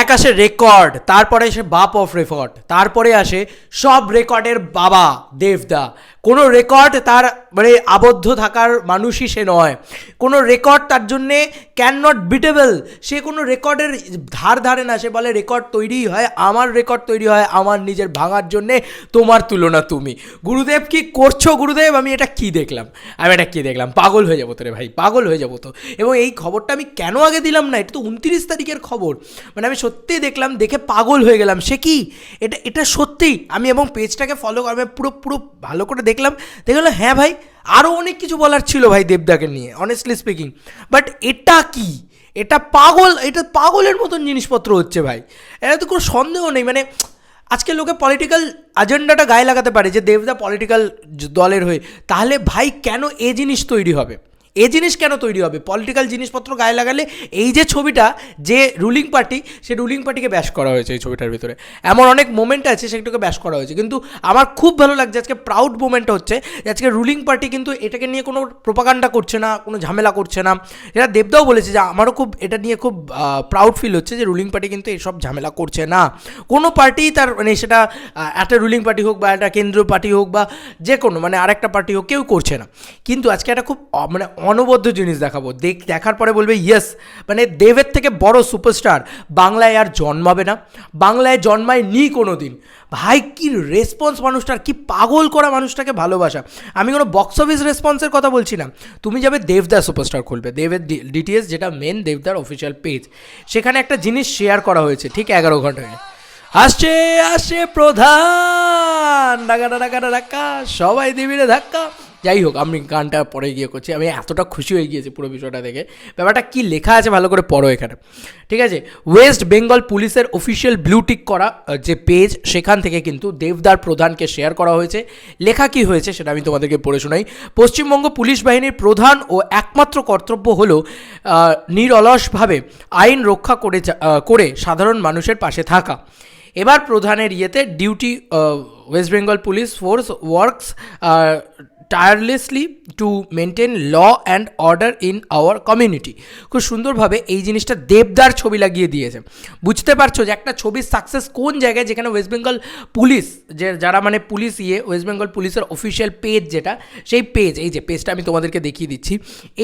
এক আসে রেকর্ড তারপরে আসে বাপ অফ রেকর্ড তারপরে আসে সব রেকর্ডের বাবা, দেবদা। কোনো রেকর্ড তার মানে আবদ্ধ থাকার মানুষই সে নয়। কোনো রেকর্ড তার জন্যে ক্যান নট বিটেবল সে কোনো রেকর্ডের ধার ধারে না, সে বলে রেকর্ড তৈরি হয়, আমার রেকর্ড তৈরি হয়, আমার নিজের ভাঙার জন্যে, তোমার তুলনা তুমি। গুরুদেব কি করছ গুরুদেব? আমি এটা কি দেখলাম? আমি এটা কি দেখলাম? পাগল হয়ে যাব তো রে ভাই, পাগল হয়ে যাব তো। এবং এই খবরটা আমি কেন আগে দিলাম না? এটা তো উনত্রিশ তারিখের খবর। মানে আমি সত্যিই দেখলাম, দেখে পাগল হয়ে গেলাম। সে কি? এটা এটা সত্যিই আমি এবং পেজটাকে ফলো আমি পুরো পুরো ভালো করে দেখলাম। দেখলাম হ্যাঁ ভাই আরও অনেক কিছু বলার ছিল ভাই দেবদাকে নিয়ে অনেস্টলি স্পিকিং বাট এটা কি? এটা পাগল, এটা পাগলের মতন জিনিসপত্র হচ্ছে ভাই। এটা তো কোনো সন্দেহ নেই। মানে আজকে লোকে পলিটিক্যাল আজেন্ডাটা গায়ে লাগাতে পারে যে দেবদা পলিটিক্যাল দলের হয়ে। তাহলে ভাই কেন এ জিনিস তৈরি হবে? এ জিনিস কেন তৈরি হবে? পলিটিক্যাল জিনিসপত্র গায়ে লাগালে এই যে ছবিটা, যে রুলিং পার্টি সে রুলিং পার্টিকে ব্যাস করা হয়েছে এই ছবিটার ভিতরে। এমন অনেক মোমেন্ট আছে সেগুলোকে ব্যাস করা হয়েছে। কিন্তু আমার খুব ভালো লাগছে আজকে প্রাউড মোমেন্ট হচ্ছে যে আজকে রুলিং পার্টি কিন্তু এটাকে নিয়ে কোনো প্রোপাগান্ডা করছে না, কোনো ঝামেলা করছে না। এটা দেবদাও বলেছে যে আমারও খুব, এটা নিয়ে খুব প্রাউড ফিল হচ্ছে যে রুলিং পার্টি কিন্তু এসব ঝামেলা করছে না। কোনো পার্টি তার মানে সেটা একটা রুলিং পার্টি হোক বা একটা কেন্দ্রীয় পার্টি হোক বা যে কোনো মানে আরেকটা পার্টি হোক, কেউ করছে না। কিন্তু আজকে একটা খুব মানে অনবদ্য জিনিস দেখাবো। দেখ, দেখার পরে বলবে ইয়েস মানে দেবের থেকে বড় সুপারস্টার বাংলায় আর জন্মাবে না। বাংলায় জন্মায় নি কোনো দিন ভাই, কি রেসপন্স মানুষটার, কি পাগল করা মানুষটাকে ভালোবাসা। আমি কোনো বক্স অফিস রেসপন্সের কথা বলছি না। তুমি যাবে দেবদার সুপারস্টার খুলবে। দেবের ডিটিএস যেটা মেন দেবদার অফিসিয়াল পেজ সেখানে একটা জিনিস শেয়ার করা হয়েছে, ঠিক এগারো ঘন্টায় আসছে আসছে প্রধান। ডাকা ডাকা ডাকা। সবাই দিবিরে ধাক্কা। যাই হোক আমি গানটা পরে গিয়ে করছি। আমি এতটা খুশি হয়ে গিয়েছি পুরো বিষয়টা দেখে। ব্যাপারটা কি লেখা আছে ভালো করে পড়ো এখানে। ঠিক আছে? ওয়েস্ট বেঙ্গল পুলিশের অফিসিয়াল ব্লুটিক করা যে পেজ সেখান থেকে কিন্তু দেবদার প্রধানকে শেয়ার করা হয়েছে। লেখা কি হয়েছে সেটা আমি তোমাদেরকে পড়ে শোনাই। পশ্চিমবঙ্গ পুলিশ বাহিনীর প্রধান ও একমাত্র কর্তব্য হলো নিরলসভাবে আইন রক্ষা করে করে সাধারণ মানুষের পাশে থাকা। এবার প্রধানের ইয়েতে duty West Bengal police force works tirelessly to maintain law and order in our community খুব সুন্দরভাবে এই জিনিসটা দেবদার ছবি লাগিয়ে দিয়েছে। বুঝতে পারছ যে একটা ছবির সাকসেস কোন জায়গায়? যেখানে ওয়েস্ট বেঙ্গল পুলিশ যে যারা মানে পুলিশ ইয়ে ওয়েস্ট বেঙ্গল পুলিশের অফিসিয়াল পেজ যেটা, সেই পেজ এই যে পেজটা আমি তোমাদেরকে দেখিয়ে দিচ্ছি।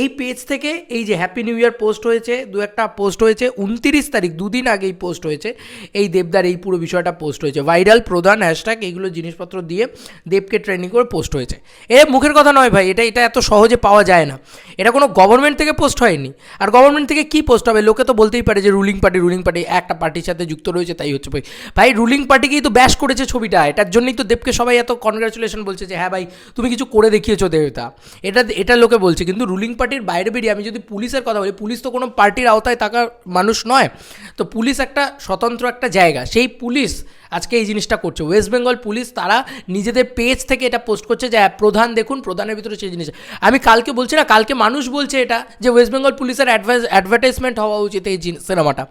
এই পেজ থেকে এই যে হ্যাপি নিউ ইয়ার পোস্ট হয়েছে, দু একটা পোস্ট হয়েছে, উনতিরিশ তারিখ, দুদিন আগেই পোস্ট হয়েছে। এই দেবদার এই পুরো বিষয়টা পোস্ট হয়েছে। ভাইরাল প্রধান হ্যাশট্যাগ এইগুলো জিনিসপত্র দিয়ে দেবকে ট্রেনিং করে পোস্ট হয়েছে। এ মুখের কথা নয় ভাই, এটা এটা এত সহজে পাওয়া যায় না। এটা কোনো গভর্নমেন্ট থেকে পোস্ট হয়নি। আর গভর্নমেন্ট থেকে কি পোস্ট হবে? লোকে তো বলতেই পারে যে রুলিং পার্টি রুলিং পার্টি একটা পার্টির সাথে যুক্ত রয়েছে, তাই হচ্ছে ভাই। ভাই রুলিং পার্টিকেই তো ব্যাশ করেছে ছবিটা। এটার জন্যই তো দেবকে সবাই এত কনগ্রাচুলেশন বলছে যে হ্যাঁ ভাই, তুমি কিছু করে দেখিয়েছো দেবতা। এটা এটা লোকে বলছে। কিন্তু রুলিং পার্টির বাইরে বেরিয়ে আমি যদি পুলিশের কথা বলি, পুলিশ তো কোনো পার্টির আওতায় থাকা মানুষ নয়। তো পুলিশ একটা স্বতন্ত্র একটা জায়গা। সেই পুলিশ আজকে এই জিনিসটা করছে। ওয়েস্ট বেঙ্গল পুলিশ তারা নিজেদের পেজ থেকে এটা পোস্ট করছে যে হ্যাঁ, প্রধান দেখুন প্রধানের ভিতরে সেই জিনিস। আমি কালকে বলছি না কালকে মানুষ বলছে এটা যে ওয়েস্ট বেঙ্গল পুলিশের অ্যাডভার্টাইজমেন্ট হওয়া উচিত এই সিনেমাটা।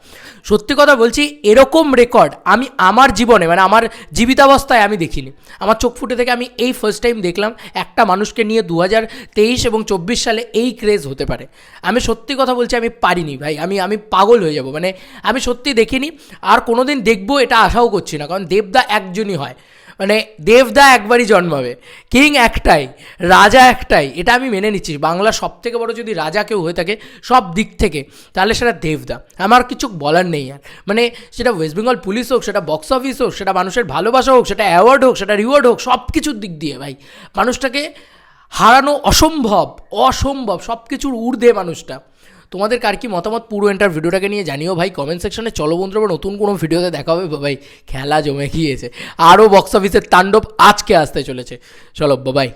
সত্যি কথা বলছি এরকম রেকর্ড আমি আমার জীবনে মানে আমার জীবিতাবস্থায় আমি দেখিনি। আমার চোখ ফুটে থেকে আমি এই ফার্স্ট টাইম দেখলাম একটা মানুষকে নিয়ে দু হাজার তেইশ এবং চব্বিশ সালে এই ক্রেজ হতে পারে। আমি সত্যি কথা বলছি আমি পারিনি ভাই আমি আমি পাগল হয়ে যাব। মানে আমি সত্যি দেখিনি আর কোনোদিন দেখব এটা আশাও করছি না। কারণ দেবদা একজনই হয়। মানে দেবদা একবারই জন্মাবে। কিং একটাই, রাজা একটাই, এটা আমি মেনে নিচ্ছি। বাংলা সব থেকে বড় যদি রাজা কেউ হয়ে থাকে, সব দিক থেকে, তাহলে সেটা দেবদা। আমার কিছু বলার নেই আর। মানে সেটা ওয়েস্ট বেঙ্গল পুলিশ হোক, সেটা বক্স অফিস হোক, সেটা মানুষের ভালোবাসা হোক, সেটা অ্যাওয়ার্ড হোক, সেটা রিওয়ার্ড হোক সব কিছুর দিক দিয়ে ভাই। মানুষটাকে হারানো অসম্ভব অসম্ভব সব কিছুর ঊর্ধ্বে মানুষটা। তোমাদের কার কি মতামত পুরো এন্টার ভিডিওটাকে নিয়ে জানিও ভাই কমেন্ট সেকশনে চলো বন্ধুরা নতুন কোনো ভিডিওতে দেখা হবে। ভাই, খেলা জমে গিয়েছে। আরও বক্স অফিসের তাণ্ডব আজকে আসতে চলেছে। চলো বাবাই